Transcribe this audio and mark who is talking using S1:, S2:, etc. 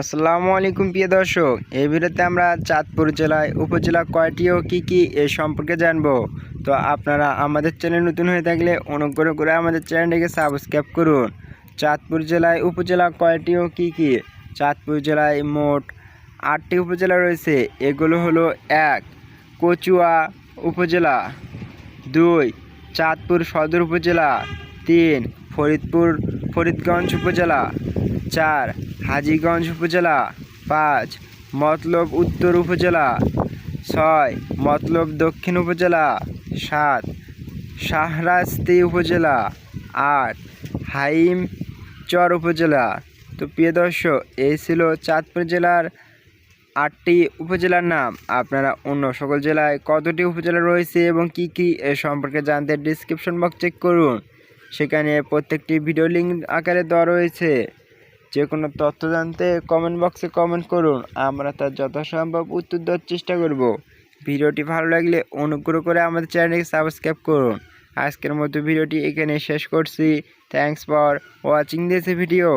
S1: আসসালামু আলাইকুম প্রিয় দর্শক, এই ভিডিওতে আমরা চাঁদপুর জেলায় উপজেলা কয়টি ও কী কী এ সম্পর্কে জানব। তো আপনারা আমাদের চ্যানেল নতুন হয়ে থাকলে অনুগ্রহ করে আমাদের চ্যানেলটিকে সাবস্ক্রাইব করুন। চাঁদপুর জেলায় উপজেলা কয়টি ও কী কী? চাঁদপুর জেলায় মোট আটটি উপজেলা রয়েছে, এগুলো হলো এক, কচুয়া উপজেলা, দুই, চাঁদপুর সদর উপজেলা, তিন, ফরিদপুর, ফরিদগঞ্জ উপজেলা, চার হাজীগঞ্জ উপজেলা পাঁচ, মতলব উত্তর উপজেলা ছয়, মতলব দক্ষিণ উপজেলা সাত, শাহরাস্তি উপজেলা আট, হাইম চর উপজেলা। তো প্রিয় দর্শক, এই ছিল চাঁদপুর জেলার আটটি উপজেলার নাম। আপনারা অন্য সকল জেলায় কতটি উপজেলা রয়েছে এবং কি কি এ সম্পর্কে জানতে ডিসক্রিপশন বক্স চেক করুন। সেখানে প্রত্যেকটি ভিডিও লিঙ্ক আকারে দেওয়া রয়েছে। যে কোনো তথ্য জানতে কমেন্ট বক্সে কমেন্ট করুন। আমরা তার যথাসম্ভব উত্তর দেওয়ার চেষ্টা করব। ভিডিওটি ভালো লাগলে অনুগ্রহ করে আমাদের চ্যানেলকে সাবস্ক্রাইব করুন। আজকের মতো ভিডিওটি এখানে শেষ করছি। Thanks for watching this video